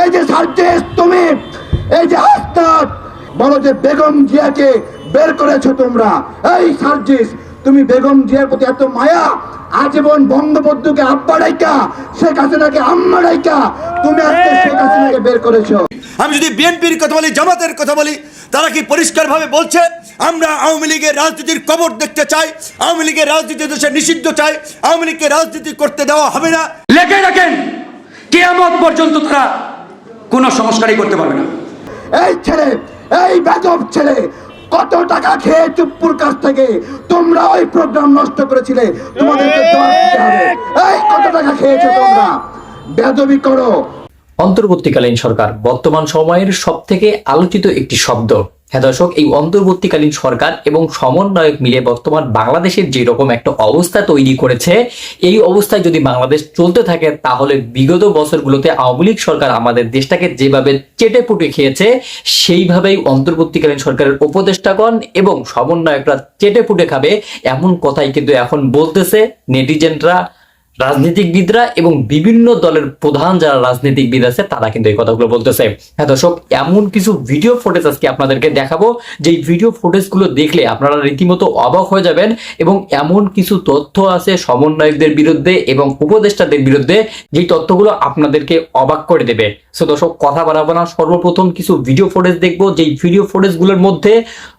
এই যে সার্জেস তুমি এই যে আস্তাদ বলো যে বেগম জিয়াকে বের করেছ তোমরা। এই সার্জিস তুমি বেগম জিয়ার প্রতি এত মায়া আজীবন বঙ্গবন্ধুকে আব্বা ডাইকা শেখ হাসিনাকে আম্মা ডাইকা তুমি আজকে শেখ হাসিনাকে বের করেছ। আমি যদি বিএনপির কথা বলি জামাতের কথা বলি তারা কি পরিষ্কারভাবে বলছে আমরা আওয়ামী লীগের রাজনীতির কবর দেখতে চাই আওয়ামী লীগের রাজনীতি দেশে নিষিদ্ধ চাই আওয়ামী লীগকে রাজনীতি করতে দেওয়া হবে না। লেখে রাখেন কেয়ামত পর্যন্ত তারা কোনো সংস্কারই করতে পারবে না। এই ছেলে এই বেদব ছেলে কত টাকা খেয়ে চুপুর কাছ থেকে তোমরা ওই প্রোগ্রাম নষ্ট করেছিলে তোমাদেরকে জবাব দিতে হবে। এই কত টাকা খেয়েছো তোমরা? বেদবি করো। অন্তর্বর্তীকালীন সরকার বর্তমান সময়ের সবথেকে আলোচিত একটি শব্দ হ্যাঁ দর্শক, এই অন্তর্বর্তীকালীন সরকার এবং সমন্বয়ক মিলে বর্তমান বাংলাদেশের যে রকম একটা অবস্থা তৈরি করেছে, এই অবস্থায় যদি বাংলাদেশ চলতে থাকে, তাহলে বিগত বছরগুলোতে আওয়ামী লীগ সরকার আমাদের দেশটাকে যেভাবে চেটে পুটে খেয়েছে, সেইভাবেই অন্তর্বর্তীকালীন সরকারের উপদেষ্টাগণ এবং সমন্বয়করা চেটে পুটে খাবে, এমন কথাই কিন্তু এখন বলতেছে নেটিজেনরা। রাজনীতিকবিদরা এবং বিভিন্ন দলের প্রধান যারা রাজনীতিকবিদ আছে, তারা কিন্তু এই কথাগুলো বলতেছে। হ্যাঁ দর্শক, এমন কিছু ভিডিও ফুটেজ আজকে আপনাদেরকে দেখাবো যে ভিডিও ফুটেজগুলো দেখলে আপনারা রীতিমতো অবাক হয়ে যাবেন এবং এমন কিছু তথ্য আছে সমন্বয়কদের বিরুদ্ধে এবং উপদেষ্টাদের বিরুদ্ধে, যেই তথ্যগুলো আপনাদেরকে অবাক করে দেবে। সো দর্শক, কথা বাড়াবো না। সর্বপ্রথম কিছু ভিডিও ফুটেজ দেখব, যেই ভিডিও ফুটেজগুলোর মধ্যে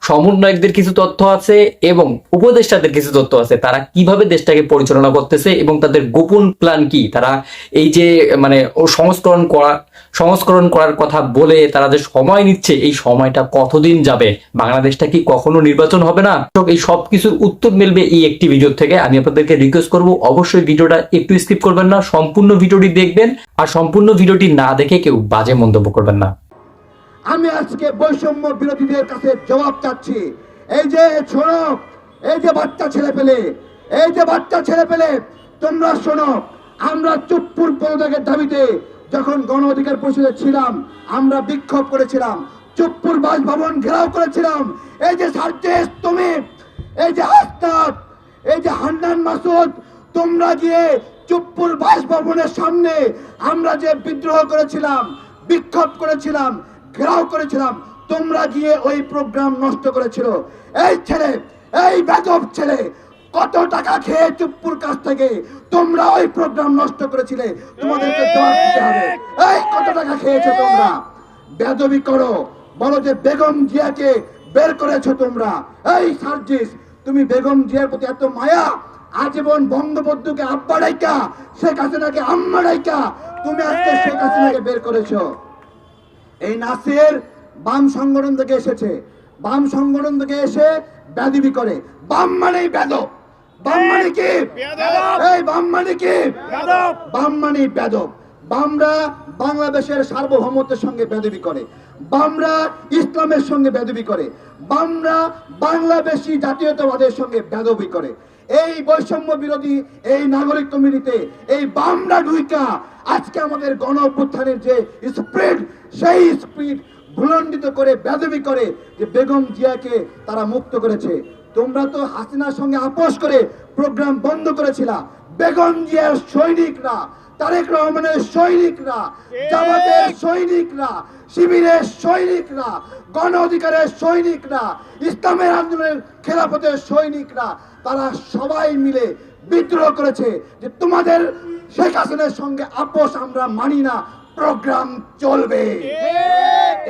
সমন্বয়কদের কিছু তথ্য আছে এবং উপদেষ্টাদের কিছু তথ্য আছে। তারা কীভাবে দেশটাকে পরিচালনা করতেছে এবং তাদের গোপন প্ল্যান কি? তারা এই যে মানে সংস্করণ করা, সংস্করণ করার কথা বলে তারা যে সময় নিচ্ছে, এই সময়টা কতদিন যাবে? বাংলাদেশটা কি কখনো নির্বাচন হবে না? এই সব কিছুর উত্তর মিলবে এই একটি ভিডিও থেকে। আমি আপনাদেরকে রিকোয়েস্ট করব, অবশ্যই ভিডিওটা একটু স্কিপ করবেন না, সম্পূর্ণ ভিডিওটি দেখবেন। আর সম্পূর্ণ ভিডিওটি না দেখে কেউ বাজে মন্তব্য করবেন না। আমি আজকে বৈষম্য বিরোধীদের কাছে জবাব চাচ্ছি। এই যে, শোনো, এই যে বাচ্চা ছেলে পেলে, এই যে বাচ্চা ছেলে পেলে তোমরা শোনো, আমরা চুপ্পুর পদত্যাগের দাবিতে যখন গণ অধিকার পরিষদে ছিলাম, আমরা বিক্ষোভ করেছিলাম, চুপ্পুর বাসভবন ঘেরাও করেছিলাম। এই যে সার্জেস তুমি, এই যে আস্তাদ এই যে হান্নান মাসুদ, তোমরা গিয়ে চুপ্পুর বাসভবনের সামনে আমরা যে বিদ্রোহ করেছিলাম, বিক্ষোভ করেছিলাম, ঘেরাও করেছিলাম, তোমরা গিয়ে ওই প্রোগ্রাম নষ্ট করেছিল। এই ছেলে, এই বেদব ছেলে কত টাকা খেয়ে চুপ্পুর কাছ থেকে তোমরা ওই প্রোগ্রাম নষ্ট করেছিলে? তোমাদেরকে জবাব দিতে হবে। এই কত টাকা খেয়েছো তোমরা? বেদবি করো। বলো যে বেগম জিয়াকে বের করেছ তোমরা। এই সার্জিস তুমি বেগম জিয়ার প্রতি এত মায়া? আজীবন বঙ্গবন্ধুকে আব্বা ডাইকা শেখ হাসিনাকে আম্মা ডাইকা তুমি আজকে শেখ হাসিনাকে বের করেছ। এই নাসির বাম সংগঠন থেকে এসেছে। বাম সংগঠন থেকে এসে ব্যাধিবি করে। বাম মানেই বেদব বাম মানে কি? এই বাম মানে কি? বাম মানে বেদব বামরা বাংলাদেশের সার্বভৌমত্বের সঙ্গে বেদবি করে। বামরা ইসলামের সঙ্গে বেদবি করে। বামরা বাংলাদেশি জাতীয়তাবাদের সঙ্গে বেদবি করে। এই বৈষম্য বিরোধী এই নাগরিক কমিটিতে এই বামরা ঢুইকা আজকে আমাদের গণ অভ্যুত্থানের যে স্পিড সেই স্পিড ভুলণ্ডিত করে বেদবি করে যে বেগম জিয়াকে তারা মুক্ত করেছে। তোমরা তো হাসিনার সঙ্গে আপোষ করে প্রোগ্রাম বন্ধ করেছিলা। বেগম জিয়ার সৈনিকরা তারেক রহমানের সৈনিকরা জামাতের সৈনিকরা শিবিরের সৈনিকরা গণ অধিকারের সৈনিকরা ইসলামের আন্দোলনের খেলাফতের সৈনিকরা তারা সবাই মিলে বিদ্রোহ করেছে যে তোমাদের শেখ হাসিনার সঙ্গে আপোষ আমরা মানি না প্রোগ্রাম চলবে।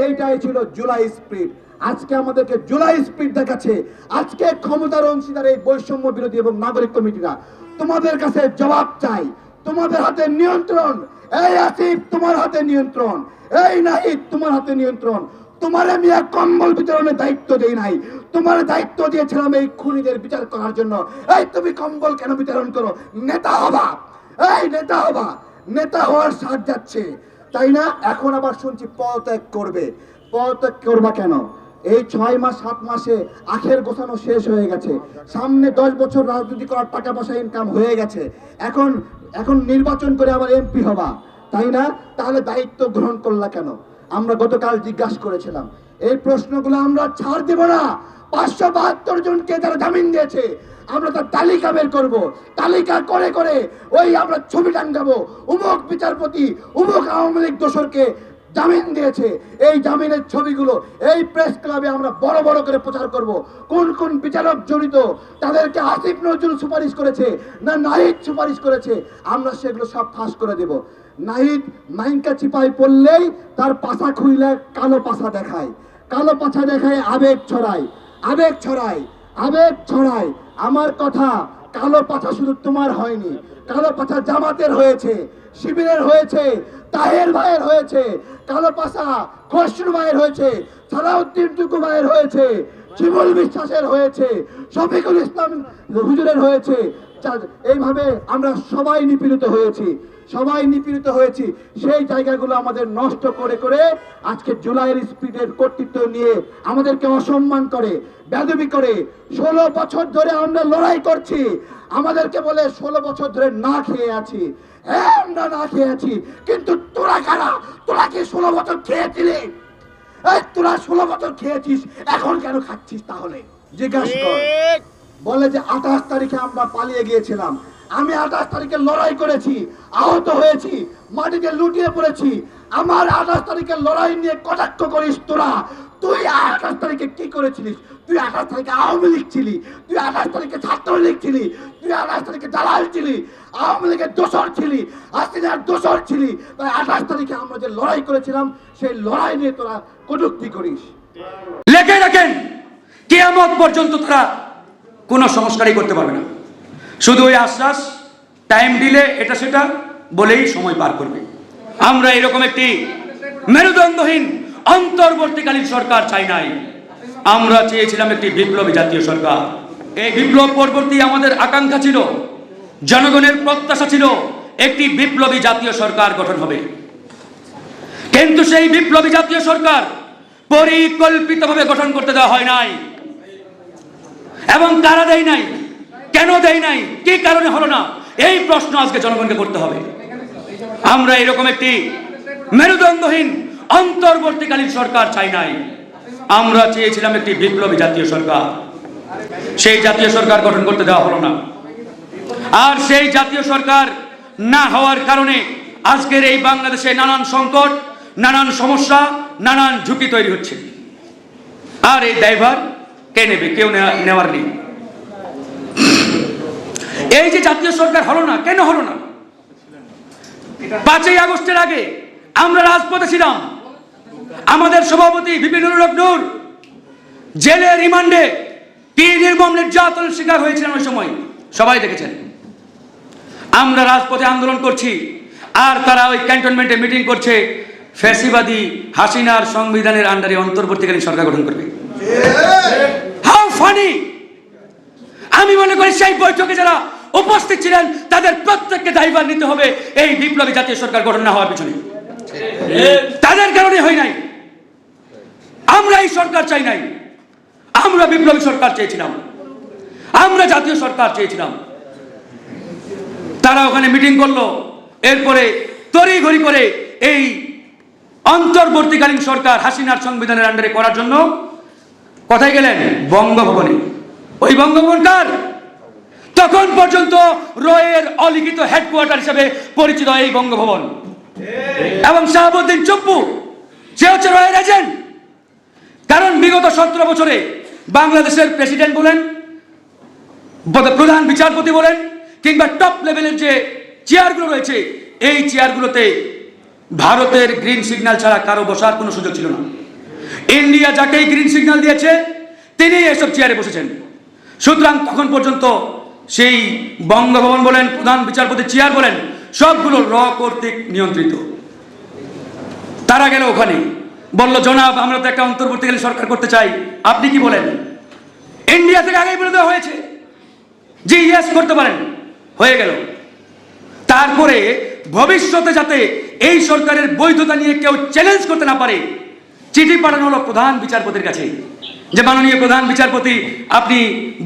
এইটাই ছিল জুলাই স্প্রিট। আজকে আমাদেরকে জুলাই স্প্রিট দেখাচ্ছে। আজকে ক্ষমতার অংশীদার এই বৈষম্য বিরোধী এবং নাগরিক কমিটিরা তোমাদের কাছে জবাব চাই। তোমাদের হাতে নিয়ন্ত্রণ। এই আসিফ, তোমার হাতে নিয়ন্ত্রণ। এই নাহিদ, তোমার হাতে নিয়ন্ত্রণ। তোমার আমি এক কম্বল বিতরণের দায়িত্ব দেই নাই। তোমার দায়িত্ব দিয়েছিলাম এই খুনিদের বিচার করার জন্য। এই তুমি কম্বল কেন বিতরণ করো? নেতা হবা। এই নেতা হবা। নেতা হওয়ার সাথ যাচ্ছে। তাই না? এখন আবার শুনছি পদত্যাগ করবে। পদত্যাগ করবা কেন? এই ছয় মাস, সাত মাসে আখের গোছানো শেষ হয়ে গেছে। সামনে দশ বছর রাজনীতি করার টাকা পয়সা ইনকাম হয়ে গেছে। এখন এখন নির্বাচন করে আবার এমপি হবা, তাই না? তাহলে দায়িত্ব গ্রহণ করলা কেন? আমরা গতকাল জিজ্ঞাসা করেছিলাম। এই প্রশ্নগুলো আমরা ছাড় দেব না। পাঁচশো বাহাত্তর জনকে যারা জামিন দিয়েছে, আমরা তার তালিকা বের করব। তালিকা করে করে ওই আমরা ছবি টাঙ্গাবো উমুক বিচারপতি, উমুক আওয়ামী লীগ দোসরকে জামিন দিয়েছে। এই জামিনের ছবিগুলো, এই প্রেস ক্লাবে আমরা বড় বড় করে প্রচার করব। কোন কোন বিচারক জড়িত, তাদেরকে আসিফ নজরুল সুপারিশ করেছে না নাহিদ সুপারিশ করেছে, আমরা সেগুলো সব ফাঁস করে দেব। নাহিদ মাইনকা চিপাই পড়লেই তার পাশা খুইলে কালো পাশা দেখায়। কালো পাছা দেখায় আবেগ ছড়ায়। আবেগ ছড়ায় আবেগ ছড়ায়। আমার কথা, কালো পাছা শুধু তোমার হয়নি। কালো পাশা জামাতের হয়েছে, শিবিরের হয়েছে, তাহের ভাইয়ের হয়েছে, কালো পাশা খসরু ভাইয়ের হয়েছে, সালাউদ্দিন টুকু ভাইয়ের হয়েছে শিমুল বিশ্বাসের হয়েছে, শফিকুল ইসলাম হুজুরের হয়েছে এইভাবে আমরা সবাই নিপীড়িত হয়েছি। সবাই নিপীড়িত হয়েছি। সেই জায়গাগুলো আমাদের নষ্ট করে করে আজকে জুলাইয়ের স্পিডের কর্তৃত্ব নিয়ে আমাদেরকে অসম্মান করে, বেদবি করে। ষোলো বছর ধরে আমরা লড়াই করছি। আমাদেরকে বলে ষোলো বছর ধরে না খেয়ে আছি। হ্যাঁ আমরা না খেয়ে আছি। কিন্তু তোরা কারা? তোরা কি ষোলো বছর খেয়েছিলি? তোরা ষোলো বছর খেয়েছিস, এখন কেন খাচ্ছিস তাহলে? জিজ্ঞাসা কর। বলে যে আঠাশ তারিখে আমরা পালিয়ে গিয়েছিলাম। আমি আঠাশ তারিখে লড়াই করেছি, আহত হয়েছি, মাটিতে লুটিয়ে পড়েছি। আমার আঠাশ তারিখে লড়াই নিয়ে কটাক্ষ করিস তোরা? তুই আঠাশ তারিখে কি করেছিলিস? তুই আঠাশ তারিখে আওয়ামী লীগ ছিলি। তুই আঠাশ তারিখে ছাত্রলীগ ছিলি। তুই আঠাশ তারিখে দালাল ছিলি। আওয়ামী লীগের দোসর ছিলি। হাসিনার দোসর ছিলি। তাই আঠাশ তারিখে আমরা যে লড়াই করেছিলাম, সেই লড়াই নিয়ে তোরা কটুক্তি করিস। লেখে রাখেন। কেয়ামত পর্যন্ত তারা কোনো সংস্কারই করতে পারবে না। শুধু ওই আশ্বাস টাইম দিলে এটা সেটা বলেই সময় পার করবে। আমরা এরকম একটি মেরুদণ্ডহীন, অন্তর্বর্তীকালীন সরকার চাই নাই। আমরা চেয়েছিলাম একটি বিপ্লবী জাতীয় সরকার। এই বিপ্লব পরবর্তী আমাদের আকাঙ্ক্ষা ছিল, জনগণের প্রত্যাশা ছিল, একটি বিপ্লবী জাতীয় সরকার গঠন হবে। কিন্তু সেই বিপ্লবী জাতীয় সরকার পরিকল্পিতভাবে গঠন করতে দেওয়া হয় নাই। এবং কারা দেয় নাই? কেন দেয় নাই? কি কারণে হলো না? এই প্রশ্ন আজকে জনগণকে করতে হবে। আমরা এরকম একটি মেরুদণ্ডহীন, অন্তর্বর্তীকালীন সরকার চাই নাই। আমরা চেয়েছিলাম একটি বিপ্লবী জাতীয় সরকার। সেই জাতীয় সরকার গঠন করতে দেওয়া হলো না। আর সেই জাতীয় সরকার না হওয়ার কারণে আজকের এই বাংলাদেশে নানান সংকট, নানান সমস্যা, নানান ঝুঁকি তৈরি হচ্ছে। আর এই দায়ভার কে নেবে? কেউ নেওয়া- নেওয়ার নেই। এই যে জাতীয় সরকার হলো না, কেন হলো না? পাঁচই আগস্টের আগে আমরা রাজপথে ছিলাম। আমাদের সভাপতি বিপিনুর হক নূর জেলে রিমান্ডে কি নির্মম নির্যাতনের শিকার হয়েছিলেন ওই সময়? সবাই দেখেছেন। আমরা রাজপথে আন্দোলন করছি, আর তারা ওই ক্যান্টনমেন্টে মিটিং করছে, ফ্যাসিবাদী হাসিনার সংবিধানের আন্ডারে অন্তর্বর্তীকালীন সরকার গঠন করবে। ফানি। আমি মনে করি সেই বৈঠকে যারা উপস্থিত ছিলেন, তাদের প্রত্যেককে দায়ভার নিতে হবে এই বিপ্লবী জাতীয় সরকার গঠন না হওয়ার পিছনে। তাদের কারণে হয় নাই। আমরা এই সরকার চাই নাই। আমরা বিপ্লবী সরকার চেয়েছিলাম। আমরা জাতীয় সরকার চেয়েছিলাম। তারা ওখানে মিটিং করল। এরপরে তড়ি ঘড়ি করে এই অন্তর্বর্তীকালীন সরকার হাসিনার সংবিধানের আন্ডারে করার জন্য কোথায় গেলেন? বঙ্গভবনে। ওই বঙ্গভবন কার? তখন পর্যন্ত রয়ের অলিখিত হেডকোয়ার্টার হিসেবে পরিচিত এই বঙ্গভবন। এবং শাহাবুদ্দিন চপ্পু, সে হচ্ছে রয়ের এজেন্ট কারণ বিগত সতেরো বছরে বাংলাদেশের প্রেসিডেন্ট বলেন প্রধান বিচারপতি বলেন, কিংবা টপ লেভেলের যে চেয়ারগুলো রয়েছে, এই চেয়ারগুলোতে ভারতের গ্রিন সিগন্যাল ছাড়া কারও বসার কোনো সুযোগ ছিল না। ইন্ডিয়া যাকেই গ্রিন সিগন্যাল দিয়েছে, তিনি এসব চেয়ারে বসেছেন। সুতরাং তখন পর্যন্ত সেই বঙ্গভবন বলেন, প্রধান বিচারপতি চেয়ার বলেন, সবগুলো র কর্তৃক নিয়ন্ত্রিত। তারা গেল ওখানে। বলল, জনাব, আমরা তো একটা অন্তর্বর্তীকালীন সরকার করতে চাই। আপনি কি বলেন? ইন্ডিয়া থেকে আগেই বলে দেওয়া হয়েছে যে ইয়েস করতে পারেন। হয়ে গেল। তারপরে ভবিষ্যতে যাতে এই সরকারের বৈধতা নিয়ে কেউ চ্যালেঞ্জ করতে না পারে চিঠি পাঠানো হলো প্রধান বিচারপতির কাছে। যে মাননীয় প্রধান বিচারপতি, আপনি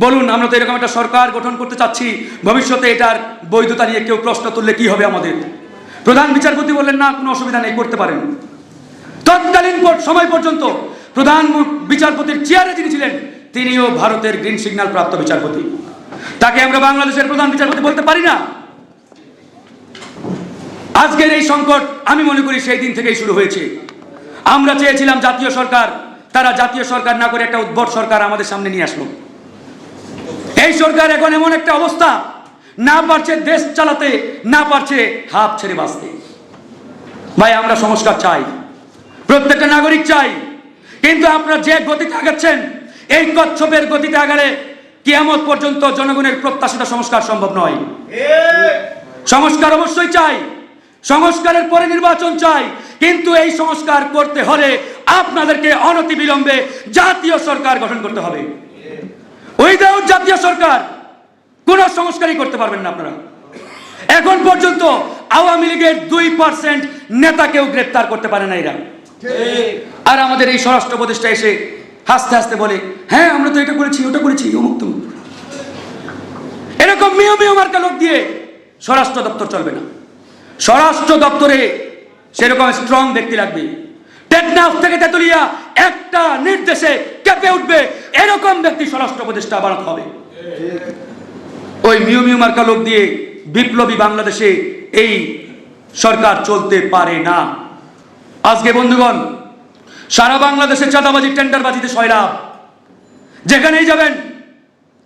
বলুন, আমরা তো এরকম একটা সরকার গঠন করতে চাচ্ছি, ভবিষ্যতে এটার বৈধতা নিয়ে কেউ প্রশ্ন তুললে কি হবে আমাদের? প্রধান বিচারপতি বললেন, না, কোনো অসুবিধা নেই, করতে পারেন। তৎকালীন সময় পর্যন্ত প্রধান বিচারপতির চেয়ারে যিনি ছিলেন, তিনিও ভারতের গ্রিন সিগন্যাল প্রাপ্ত বিচারপতি। তাকে আমরা বাংলাদেশের প্রধান বিচারপতি বলতে পারি না। আজকের এই সংকট, আমি মনে করি সেই দিন থেকেই শুরু হয়েছে। আমরা চেয়েছিলাম জাতীয় সরকার তারা জাতীয় সরকার না করে একটা উদ্ভট সরকার আমাদের সামনে নিয়ে আসলো। এই সরকার এখন এমন একটা অবস্থা না পারছে দেশ চালাতে না পারছে হাফ ছেড়ে বাঁচতে। ভাই আমরা সংস্কার চাই প্রত্যেকটা নাগরিক চাই কিন্তু আপনারা যে গতিতে আগাচ্ছেন এই কচ্ছপের গতিতে আগালে কিয়ামত পর্যন্ত জনগণের প্রত্যাশিত সংস্কার সম্ভব নয়। সংস্কার অবশ্যই চাই। সংস্কারের পরে নির্বাচন চাই। কিন্তু এই সংস্কার করতে হলে আপনাদেরকে অনতি বিলম্বে জাতীয় সরকার গঠন করতে হবে। উইদাউট জাতীয় সরকার কোন সংস্কারই করতে পারবেন না আপনারা। এখন পর্যন্ত আওয়ামী লীগের দুই পার্সেন্ট নেতাকেও গ্রেপ্তার করতে পারে না এরা। আর আমাদের এই স্বরাষ্ট্র উপদেষ্টা এসে হাসতে হাসতে বলে হ্যাঁ আমরা তো এটা করেছি ওটা করেছি অমুক তমুক। এরকম মিও মিও মার্কা লোক দিয়ে স্বরাষ্ট্র দপ্তর চলবে না। স্বরাষ্ট্র দপ্তরে সেরকম স্ট্রং ব্যক্তি লাগবে। টেকনাফ থেকে তেতুলিয়া একটা নির্দেশে কেঁপে উঠবে, এরকম ব্যক্তি স্বরাষ্ট্র উপদেষ্টা বাড়াতে হবে। ওই মিউ মিউ মার্কা লোক দিয়ে বিপ্লবী বাংলাদেশে এই সরকার চলতে পারে না। আজকে বন্ধুগণ, সারা বাংলাদেশে চাঁদাবাজি টেন্ডারবাজিতে সয়লাভ যেখানেই যাবেন,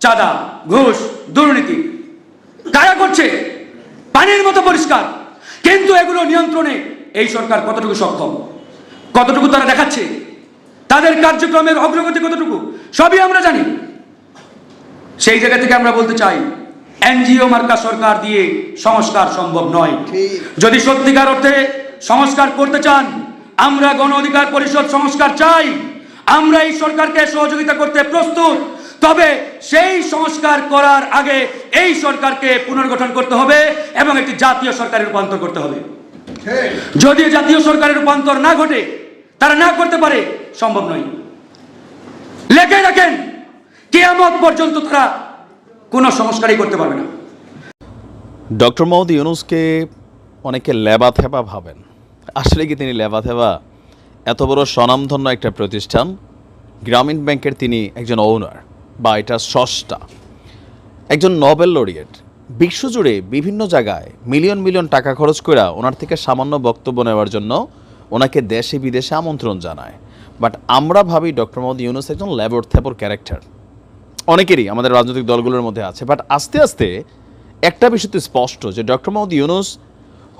চাঁদা, ঘুষ, দুর্নীতি, কারা করছে? পানির মতো পরিষ্কার। কিন্তু এগুলো নিয়ন্ত্রণে এই সরকার কতটুকু সক্ষম? কতটুকু তারা দেখাচ্ছে? তাদের কার্যক্রমের অগ্রগতি কতটুকু? সবই আমরা জানি। সেই জায়গা থেকে আমরা বলতে চাই এনজিও মার্কা সরকার দিয়ে সংস্কার সম্ভব নয়। যদি সত্যিকার অর্থে সংস্কার করতে চান আমরা গণ অধিকার পরিষদ সংস্কার চাই। আমরা এই সরকারকে সহযোগিতা করতে প্রস্তুত। তবে সেই সংস্কার করার আগে এই সরকারকে পুনর্গঠন করতে হবে এবং একটি জাতীয় সরকারে রূপান্তর করতে হবে। যদি জাতীয় সরকারের রূপান্তর না ঘটে তারা না করতে পারে সম্ভব নয়। লেখে রাখেন কেয়ামত পর্যন্ত তারা কোনো সংস্কারই করতে পারবে না। ডক্টর মোহাম্মদ ইউনুসকে অনেকে লেবা থেবা ভাবেন। আসলে কি তিনি লেবা থেবা এত বড় স্বনামধন্য একটা প্রতিষ্ঠান গ্রামীণ ব্যাংকের তিনি একজন ওনার বা এটা স্রষ্টা একজন নোবেল লরিয়েট। বিশ্বজুড়ে বিভিন্ন জায়গায় মিলিয়ন মিলিয়ন টাকা খরচ করে ওনার থেকে সামান্য বক্তব্য নেওয়ার জন্য ওনাকে দেশে বিদেশে আমন্ত্রণ জানায়। বাট আমরা ভাবি ডক্টর মোহাম্মদ ইউনুস একজন ল্যাবর থ্যাবর ক্যারেক্টার। অনেকেরই আমাদের রাজনৈতিক দলগুলোর মধ্যে আছে, বাট আস্তে আস্তে একটা বিষয় তো স্পষ্ট যে ডক্টর মোহাম্মদ ইউনুস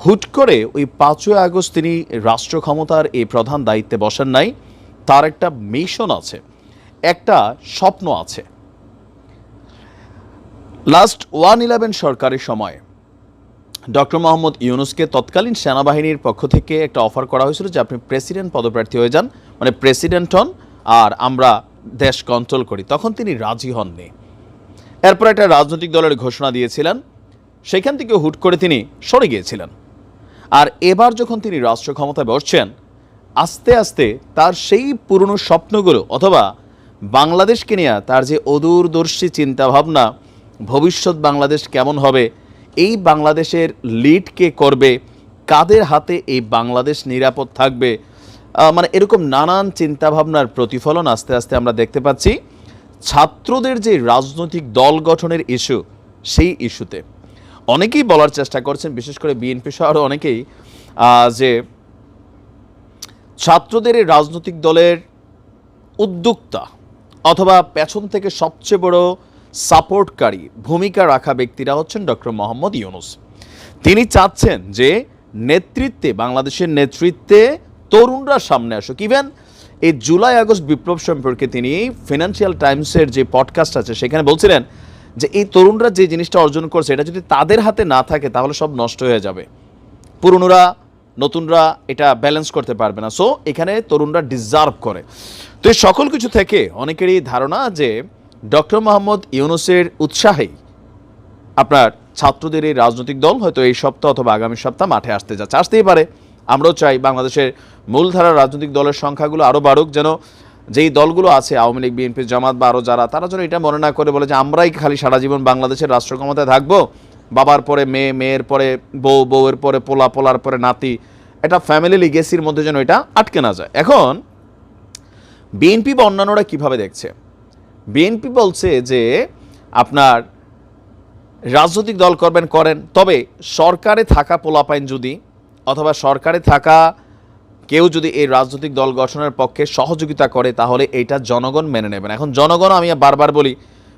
হুট করে ওই পাঁচই আগস্ট তিনি রাষ্ট্র ক্ষমতার এই প্রধান দায়িত্বে বসেন নাই, তার একটা মিশন আছে, একটা স্বপ্ন আছে। লাস্ট ওয়ান ইলেভেন সরকারের সময়, ডক্টর মোহাম্মদ ইউনুসকে তৎকালীন সেনাবাহিনীর পক্ষ থেকে একটা অফার করা হয়েছিল যে আপনি প্রেসিডেন্ট পদপ্রার্থী হয়ে যান মানে প্রেসিডেন্ট হন আর আমরা দেশ কন্ট্রোল করি। তখন তিনি রাজি হননি। এরপর একটা রাজনৈতিক দলের ঘোষণা দিয়েছিলেন, সেখান থেকে হুট করে তিনি সরে গিয়েছিলেন। আর এবার যখন তিনি রাষ্ট্র ক্ষমতায় বসছেন, আস্তে আস্তে তার সেই পুরনো স্বপ্নগুলো অথবা বাংলাদেশকে নিয়ে তার যে অদূরদর্শী চিন্তাভাবনা ভবিষ্যৎ বাংলাদেশ কেমন হবে? এই বাংলাদেশের লিড কে করবে? কাদের হাতে এই বাংলাদেশ নিরাপদ থাকবে? মানে এরকম নানান চিন্তাভাবনার প্রতিফলন আস্তে আস্তে আমরা দেখতে পাচ্ছি। ছাত্রদের যে রাজনৈতিক দল গঠনের ইস্যু সেই ইস্যুতে অনেকেই বলার চেষ্টা করছেন, বিশেষ করে বিএনপি সহ আরও অনেকেই যে ছাত্রদের এই রাজনৈতিক দলের উদ্যোক্তা অথবা পেছন থেকে সবচেয়ে বড় সাপোর্টকারী ভূমিকা রাখা ব্যক্তিরা হচ্ছেন ডক্টর মোহাম্মদ ইউনুস। তিনি চাচ্ছেন যে নেতৃত্বে, বাংলাদেশের নেতৃত্বে তরুণরা সামনে আসুক। ইভেন এই জুলাই আগস্ট বিপ্লব সম্পর্কে তিনি ফিনান্সিয়াল টাইমসের যে পডকাস্ট আছে, সেখানে বলছিলেন যে এই তরুণরা যে জিনিসটা অর্জন করছে, এটা যদি তাদের হাতে না থাকে, তাহলে সব নষ্ট হয়ে যাবে। পুরনোরা, নতুনরা এটা ব্যালেন্স করতে পারবে না। সো এখানে তরুণরা ডিজার্ভ করে। তো এই সকল কিছু থেকে অনেকেরই ধারণা যে ডক্টর মোহাম্মদ ইউনুসের উৎসাহেই আপনার ছাত্রদের এই রাজনৈতিক দল হয়তো এই সপ্তাহ অথবা আগামী সপ্তাহ মাঠে আসতে যাচ্ছে। আসতেই পারে। আমরাও চাই বাংলাদেশের মূলধারার রাজনৈতিক দলের সংখ্যাগুলো আরও বাড়ুক, যেন যেই দলগুলো আছে, আওয়ামী লীগ, বিএনপি, জামাত বা আরও যারা, তারা যেন এটা মনে না করে, বলে যে আমরাই খালি সারা জীবন বাংলাদেশের রাষ্ট্র ক্ষমতায় থাকব? বাবার পরে মেয়ে, মেয়ের পরে বউ, বউয়ের পরে পোলা, পোলার পরে নাতি, এটা ফ্যামিলি লিগেসির মধ্যে যেন এটা আটকে না যায়। এখন, বিএনপি বা অন্যান্যরা কীভাবে দেখছে? বিএনপি বলছে যে আপনার রাজনৈতিক দল করবেন, করেন। তবে সরকারে থাকা পোলাপাইন যদি, অথবা সরকারে থাকা কেউ যদি এই রাজনৈতিক দল গঠনের পক্ষে সহযোগিতা করে, তাহলে এইটা জনগণ মেনে নেবে না। এখন জনগণ আমি বারবার বলি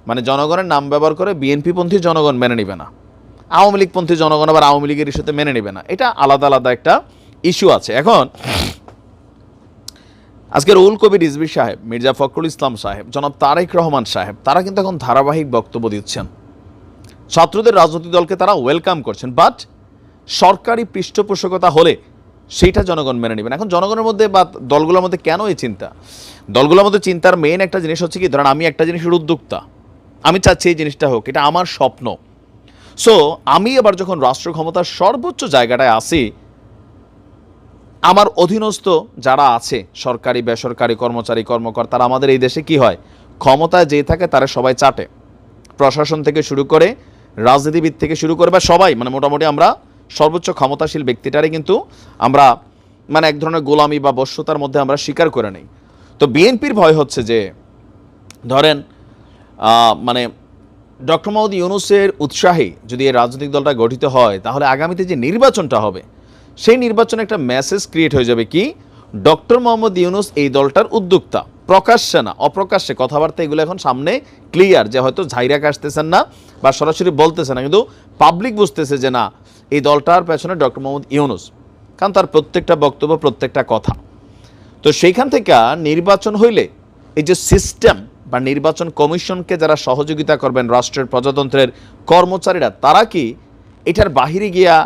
মানে জনগণের নাম ব্যবহার করে বিএনপি পন্থী জনগণ মেনে নেবে না। আওয়ামী লীগ পন্থী জনগণ আবার আওয়ামী লীগের ইস্যুতে মেনে নেবে না। এটা আলাদা আলাদা একটা ইস্যু আছে। এখন আজকে রুল কবির রিজভি সাহেব, মির্জা ফখরুল ইসলাম সাহেব, জনাব তারেক রহমান সাহেব, তারা কিন্তু এখন ধারাবাহিক বক্তব্য দিচ্ছেন। ছাত্রদের রাজনৈতিক দলকে তারা ওয়েলকাম করছেন বাট সরকারি পৃষ্ঠপোষকতা হলে সেইটা জনগণ মেনে নেবেন। এখন জনগণের মধ্যে বা দলগুলোর মধ্যে কেন এই চিন্তা? দলগুলোর মধ্যে চিন্তার মেইন একটা জিনিস হচ্ছে কি, ধরেন আমি একটা জিনিসের উদ্যোক্তা, আমি চাচ্ছি এই জিনিসটা হোক, এটা আমার স্বপ্ন। সো আমি এবার যখন রাষ্ট্র ক্ষমতার সর্বোচ্চ জায়গাটায় আসি আমার অধীনস্থ যারা আছে, সরকারি, বেসরকারি কর্মচারী কর্মকর্তারা আমাদের এই দেশে কি হয়? ক্ষমতায় যে থাকে তারা সবাই চাটে। প্রশাসন থেকে শুরু করে, রাজনীতিবিদ থেকে শুরু করে বা সবাই মানে মোটামুটি আমরা সর্বোচ্চ ক্ষমতাশীল ব্যক্তিটারে কিন্তু আমরা মানে এক ধরনের গোলামি বা বশ্যতার মধ্যে আমরা স্বীকার করে নেই। তো বিএনপির ভয় হচ্ছে যে, ধরেন মানে ডক্টর মোহাম্মদ ইউনুসের উৎসাহে যদি এই রাজনৈতিক দলটা গঠিত হয়, তাহলে আগামীতে যে নির্বাচনটা হবে সেই নির্বাচনে একটা মেসেজ ক্রিয়েট হয়ে যাবে কি? ডক্টর মোহাম্মদ ইউনুস এই দলটার উদ্যোক্তা, প্রকাশ্যে না, অপ্রকাশ্যে কথাবার্তা এগুলো এখন সামনে ক্লিয়ার যে হয়তো ঝাইরাক আসতেছেন না বা সরাসরি বলতেছে না, কিন্তু পাবলিক বুঝতেছে যে না, এই দলটার পেছনে ডক্টর মোহাম্মদ ইউনুস। কারণ তার প্রত্যেকটা বক্তব্য, প্রত্যেকটা কথা। তো সেইখান থেকে নির্বাচন হইলে এই যে সিস্টেম বা নির্বাচন কমিশনকে যারা সহযোগিতা করবেন রাষ্ট্রের প্রজাতন্ত্রের কর্মচারীরা, তারা কি এটার বাহিরে গিয়া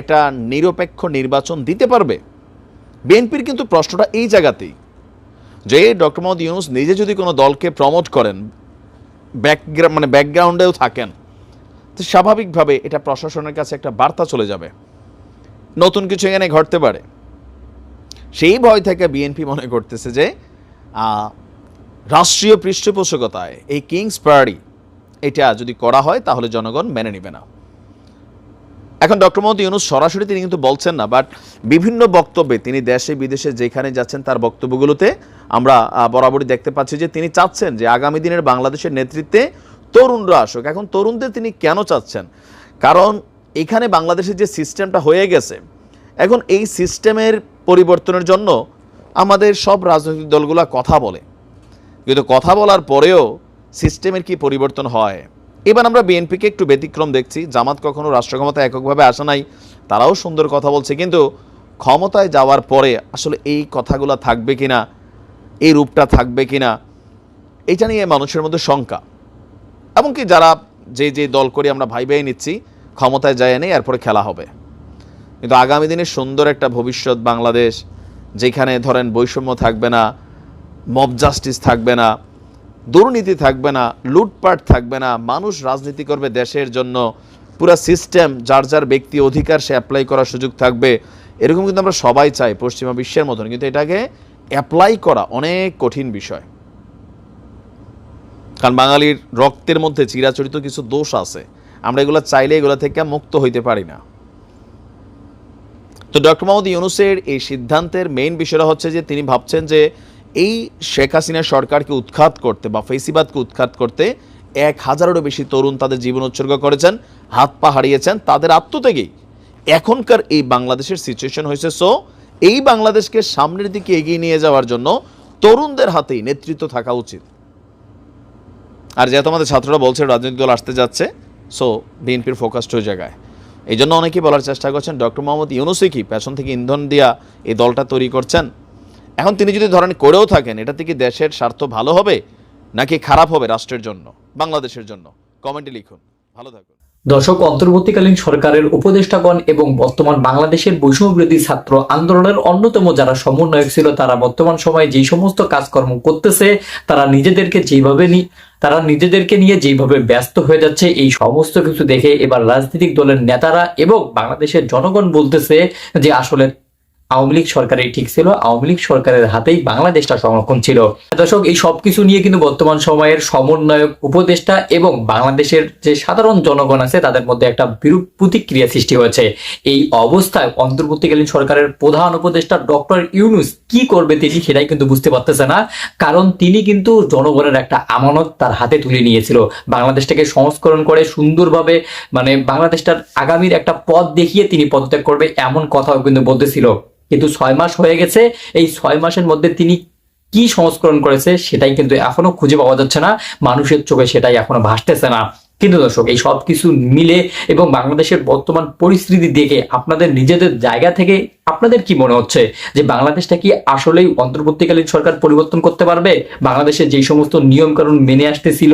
একটা নিরপেক্ষ নির্বাচন দিতে পারবে? বিএনপির কিন্তু প্রশ্নটা এই জায়গাতেই। যে ডক্টর মোহাম্মদ ইউনুস নিজে যদি কোনো দলকে প্রমোট করেন ব্যাকগ্রাউন্ড মানে ব্যাকগ্রাউন্ডেও থাকেন, তো স্বাভাবিকভাবে এটা প্রশাসনের কাছে একটা বার্তা চলে যাবে। নতুন কিছু এখানে ঘটতে পারে। সেই ভয় থেকে বিএনপি মনে করতেছে যে রাষ্ট্রীয় পৃষ্ঠপোষকতায় এই কিংস পার্টি, এটা যদি করা হয় তাহলে জনগণ মেনে নেবে না। এখন ডক্টর মোহাম্মদ ইউনুস সরাসরি তিনি কিন্তু বলছেন না বাট বিভিন্ন বক্তব্যে তিনি দেশে, বিদেশে যেখানে যাচ্ছেন তার বক্তব্যগুলোতে আমরা বরাবরই দেখতে পাচ্ছি যে তিনি চাচ্ছেন যে আগামী দিনের বাংলাদেশের নেতৃত্বে তরুণরা আসুক। এখন তরুণদের তিনি কেন চাচ্ছেন? কারণ এখানে বাংলাদেশের যে সিস্টেমটা হয়ে গেছে, এখন এই সিস্টেমের পরিবর্তনের জন্য আমাদের সব রাজনৈতিক দলগুলো কথা বলে। কিন্তু কথা বলার পরেও সিস্টেমের কি পরিবর্তন হয়? এবার আমরা বিএনপিকে একটু ব্যতিক্রম দেখছি। জামাত কখনো রাষ্ট্র ক্ষমতায় এককভাবে আসা নাই, তারাও সুন্দর কথা বলছে, কিন্তু ক্ষমতায় যাওয়ার পরে আসলে এই কথাগুলো থাকবে কিনা, এই রূপটা থাকবে কিনা, এটা নিয়ে মানুষের মধ্যে শঙ্কা। এমনকি যারা যে যে দল করে আমরা ভাই ভাই নিচ্ছি, ক্ষমতায় যায় নেই, এরপরে খেলা হবে। কিন্তু আগামী দিনে সুন্দর একটা ভবিষ্যৎ বাংলাদেশ, যেখানে ধরেন বৈষম্য থাকবে না মব জাস্টিস থাকবে না দুর্নীতি থাকবে না, লুটপাট থাকবে না, মানুষ রাজনীতি করবে দেশের জন্য। পুরো সিস্টেম যার যার ব্যক্তি অধিকার, সে অ্যাপ্লাই করার সুযোগ থাকবে। এরকম কিন্তু আমরা সবাই চাই পশ্চিমা বিশ্বের মতন, কিন্তু এটাকে অ্যাপ্লাই করা অনেক কঠিন বিষয়। কারণ বাঙালির রক্তের মধ্যে চিরাচরিত কিছু দোষ আছে। আমরা এগুলো চাইলে এগুলো থেকে মুক্ত হইতে পারি না। তো ডক্টর মোহাম্মদ ইউনুসের এই সিদ্ধান্তের মেইন বিষয়টা হচ্ছে যে তিনি ভাবছেন যে এই শেখ হাসিনা সরকারকে উৎখাত করতে বা ফেসিবাদকে উৎখাত করতে এক হাজারেরও বেশি তরুণ তাদের জীবন উৎসর্গ করেছেন, হাত পা হারিয়েছেন, তাদের আত্মত্যাগেই। এখনকার এই বাংলাদেশের সিচুয়েশন হয়েছে সো এই বাংলাদেশকে সামনের দিকে এগিয়ে নিয়ে যাওয়ার জন্য তরুণদের হাতেই নেতৃত্ব থাকা উচিত। আর যেহেতু আমাদের ছাত্ররা বলছে, রাজনৈতিক দল আসতে যাচ্ছে সো বিএনপির ফোকাসড ওই জায়গায়। এই জন্য অনেকেই বলার চেষ্টা করছেন ডক্টর মোহাম্মদ ইউনুসই কি পেছন থেকে ইন্ধন দিয়া এই দলটা তৈরি করছেন? এখন তিনি যদি ধরেন করেও থাকেন, এটা থেকে দেশের স্বার্থ ভালো হবে নাকি খারাপ হবে রাষ্ট্রের জন্য, বাংলাদেশের জন্য? কমেন্টে লিখুন। ভালো থাকুন। দর্শক, অন্তর্বর্তীকালীন সরকারের উপদেষ্টাগণ এবং বর্তমান বাংলাদেশের বৈষম্য বিরোধী ছাত্র আন্দোলনের অন্যতম যারা সমন্বয়ক ছিল, তারা বর্তমান সময়ে যে সমস্ত কাজকর্ম করতেছে, তারা নিজেদেরকে যেভাবে তারা নিজেদেরকে নিয়ে যেভাবে ব্যস্ত হয়ে যাচ্ছে, এই সমস্ত কিছু দেখে এবার রাজনৈতিক দলের নেতারা এবং বাংলাদেশের জনগণ বলতেছে যে আসলে আওয়ামী লীগ সরকারই ঠিক ছিল, আওয়ামী লীগ সরকারের হাতেই বাংলাদেশটা সংরক্ষণ ছিল। দর্শক, এই সবকিছু নিয়ে কিন্তু বর্তমান সময়ের সমন্বয়ক উপদেষ্টা এবং বাংলাদেশের যে সাধারণ জনগণ আছে, তাদের মধ্যে একটা বিরূপ প্রতিক্রিয়া সৃষ্টি হয়েছে। এই অবস্থায় অন্তর্বর্তীকালীন সরকারের প্রধান উপদেষ্টা ডক্টর ইউনুস কি করবে তিনি সেটাই কিন্তু বুঝতে পারতেছে না। কারণ তিনি কিন্তু জনগণের একটা আমানত তার হাতে তুলে নিয়েছিল। বাংলাদেশটাকে সংস্করণ করে সুন্দরভাবে মানে বাংলাদেশটার আগামীর একটা পথ দেখিয়ে তিনি পদত্যাগ করবে এমন কথাও কিন্তু বলতেছিল। কিন্তু ছয় মাস হয়ে গেছে। এই ছয় মাসের মধ্যে তিনি কি সংস্করণ করেছে সেটাই কিন্তু এখনও খুঁজে পাওয়া যাচ্ছে না। মানুষের চোখে সেটাই এখনও ভাসতেছে না। কিন্তু দর্শক, এই সব কিছু মিলে এবং বাংলাদেশের বর্তমান পরিস্থিতি দেখে আপনাদের নিজেদের জায়গা থেকে আপনাদের কি মনে হচ্ছে? যে বাংলাদেশটা কি আসলেই অন্তর্বর্তীকালীন সরকার পরিবর্তন করতে পারবে? বাংলাদেশে যেই সমস্ত নিয়ম কানুন মেনে আসতেছিল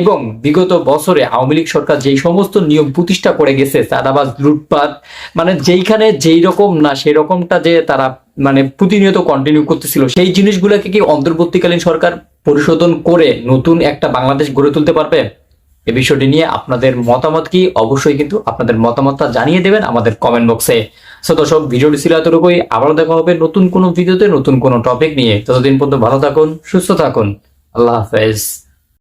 এবং বিগত বছরে আওয়ামী লীগ সরকার যেই সমস্ত নিয়ম প্রতিষ্ঠা করে গেছে, চাঁদাবাজ, লুটপাট মানে যেইখানে যেই রকম না সেই রকমটা যে তারা মানে প্রতিনিয়ত কন্টিনিউ করতেছিল, সেই জিনিসগুলোকে কি অন্তর্বর্তীকালীন সরকার পরিশোধন করে নতুন একটা বাংলাদেশ গড়ে তুলতে পারবে? এ বিষয়টি নিয়ে আপনাদের মতামত কি? অবশ্যই কিন্তু আপনাদের মতামতটা জানিয়ে দেবেন আমাদের কমেন্ট বক্সে সো দর্শক, ভিডিওটি ছিল এতটুকুই। আবার দেখা হবে নতুন কোনো ভিডিওতে, নতুন কোনো টপিক নিয়ে। ততদিন পর্যন্ত ভালো থাকুন, সুস্থ থাকুন। আল্লাহ হাফেজ।